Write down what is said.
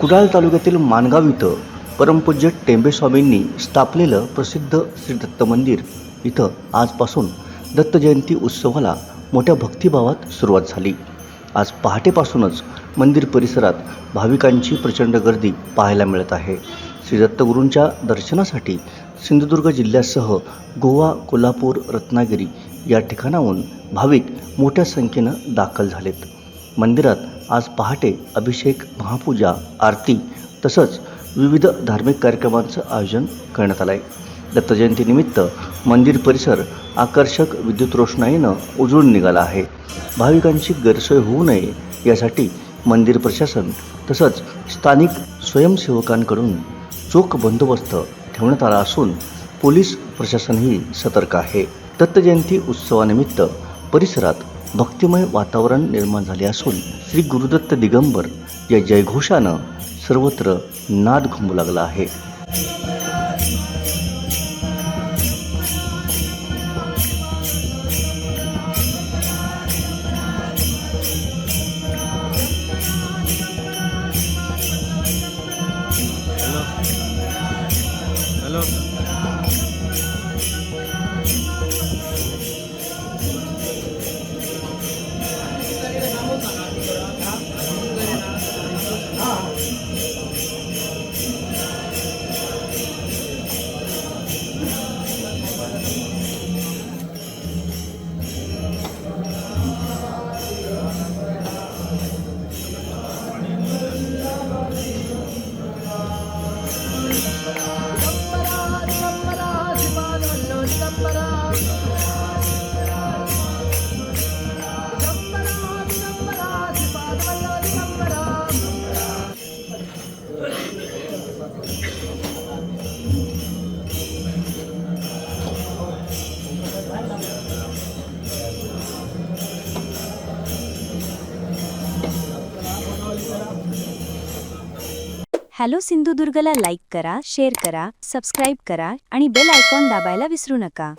कुडाळ तालुक्यातील मानगाव इथं परमपूज्य टेंबेस्वामींनी स्थापलेलं प्रसिद्ध श्री दत्त मंदिर. इथं आजपासून दत्त जयंती उत्सवाला मोठ्या भक्तिभावात सुरुवात झाली. आज पहाटेपासूनच मंदिर परिसरात भाविकांची प्रचंड गर्दी पाहायला मिळत आहे. श्री दत्तगुरूंच्या दर्शनासाठी सिंधुदुर्ग जिल्ह्यासह गोवा कोल्हापूर रत्नागिरी या ठिकाणाहून भाविक मोठ्या संख्येनं दाखल झालेत. मंदिरात आज पहाटे अभिषेक महापूजा आरती तसंच विविध धार्मिक कार्यक्रमांचं आयोजन करण्यात आलं आहे दत्तजयंतीनिमित्त मंदिर परिसर आकर्षक विद्युत रोषणाईनं उजळून निघाला आहे. भाविकांची गैरसोय होऊ नये यासाठी मंदिर प्रशासन तसंच स्थानिक स्वयंसेवकांकडून चोख बंदोबस्त ठेवण्यात आला असून पोलीस प्रशासनही सतर्क आहे. दत्तजयंती उत्सवानिमित्त परिसरात भक्तिमय वातावरण निर्माण झाले असून श्री गुरुदत्त दिगंबर या जयघोषानं सर्वत्र नाद घुमू लागला आहे. हॅलो हॅलो सिंधुदुर्गला लाईक करा शेअर करा सबस्क्राईब करा आणि बेल आयकॉन दाबायला विसरू नका.